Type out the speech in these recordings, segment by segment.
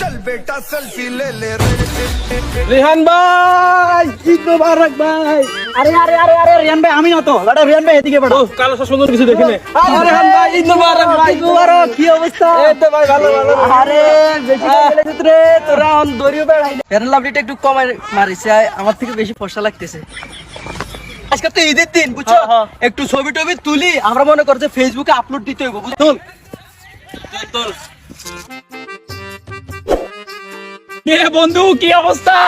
চল বেটা সেলফি লে লে রেহান ভাই ঈদ মোবারক ভাই। আরে আরে আরে আরে রিহান ভাই আমি না তো। এটা রেহান ভাই এদিকে পড়ো কালো সুন্দর কিছু দেখি না আরে রিহান ভাই ঈদ মোবারক ভাই মোবারক। কি অবস্থা? এই তো ভাই ভালো ভালো। আরে বেশি করে রে তোরা অন দরি বেড়াই এর লাভলিটা একটু কম মারিছে আমার থেকে বেশি ফসা লাগতেছে। আজকে তো ঈদের দিন বুঝছ? হ্যাঁ, হ্যাঁ। একটু ছবি টবি তুলি আমরা মনে করছে ফেসবুকে আপলোড দিতে হইব বুঝছ? চল চল। বন্ধু কি অবস্থা?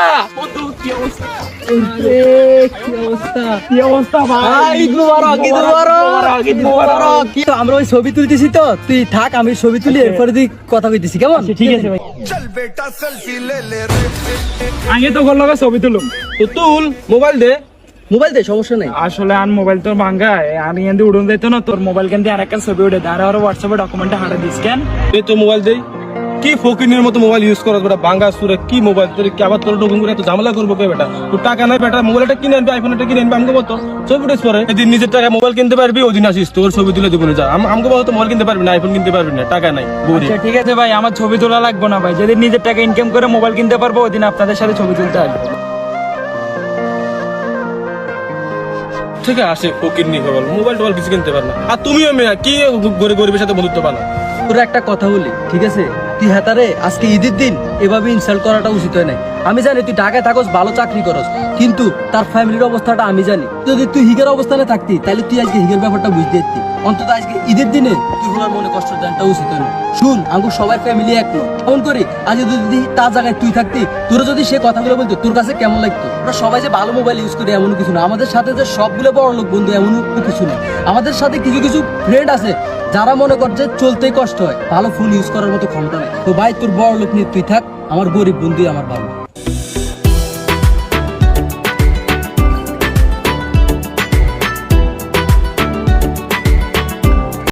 কি অবস্থা? ভাই? আমরা ওই ছবি তুলতেছি তো? তুই থাক আমি ছবি তুলি আচ্ছা। এরপরে তুই কথা কইতেছি কেমন? আচ্ছা, ঠিক আছে ভাই। চল বেটা সেলফি আগে তো করল ছবি তুলুম। তো তুল মোবাইল দে। মোবাইল দে সমস্যা নাই। আসলে আন মোবাইল তোর ভাঙ্গায় আমি এন্দি উড়ুন দিতো না তোর মোবাইল কেন্দ্রে আর একটা ছবি উঠে আর আর হোয়াটসঅ্যাপে ডকুমেন্টটা হারা দিস কেন? তুই তো মোবাইল দেই। কি ফকিনের মতো মোবাইল ইউজ করো বেটা? বাঙ্গা সুরে কি মোবাইল তোর কি আবার তোর ডকুমেন্ট করে এত ঝামেলা করব কে বেটা? তোর টাকা নাই বেটা মোবাইলটা কিনে আনবি আইফোনটা কিনে আনবি আমাকে বলতো। ছবি উঠেছ পরে এদিন নিজের টাকা মোবাইল কিনতে পারবি ওদিন আসিস তোর ছবি তুলে দিব না যা। আম- আমাকে বলতো মোবাইল কিনতে পারবি না আইফোন কিনতে পারবি না টাকা নাই গরিব আচ্ছা ঠিক আছে ভাই আমার ছবি তোলা লাগবে না ভাই। যেদিন নিজের টাকা ইনকাম করে মোবাইল কিনতে পারব ওদিন আপনাদের সাথে ছবি তুলতে আসব। ঠিক আছে আসে ফকির নি মোবাইল টোবাইল কিছু কিনতে পার না। আর তুমিও মেয়া কি গরিব গরিবের সাথে বন্ধুত্ব পালো তোর একটা কথা বলি ঠিক আছে? তুই হেতারে আজকে ঈদের দিন। এভাবে ইনসাল্ট করাটা উচিত হয় নাই। আমি জানি তুই ঢাকায় থাকস, ভালো চাকরি করস, কিন্তু তার ফ্যামিলির অবস্থাটা আমি জানি। যদি তুই হিগের অবস্থানে থাকতি, তাহলে তুই আজকে হিগের ব্যাপারটা বুঝতে পারতি। অন্তত আজকে ঈদের দিনে তুই ওনার মনে কষ্ট জানটা উচিত হয় শুন আমি সবাই ফ্যামিলি এক নয়। ফোন করি, আজ যদি তার জায়গায় তুই থাকতি, তোর যদি সে কথাগুলো বলতো, তোর কাছে কেমন লাগতো? আমরা সবাই যে ভালো মোবাইল ইউজ করি এমন কিছু না। আমাদের সাথে যে সবগুলো বড় লোক বন্ধু এমন কিছু না। আমাদের সাথে কিছু কিছু ফ্রেন্ড আছে, যারা মনে করছে চলতেই কষ্ট হয়। ভালো ফোন ইউজ করার মতো ক্ষমতা নেই। তো ভাই, তোর বড় লোক নিয়ে তুই থাক। আমার গরিব বন্ধুই আমার ভালো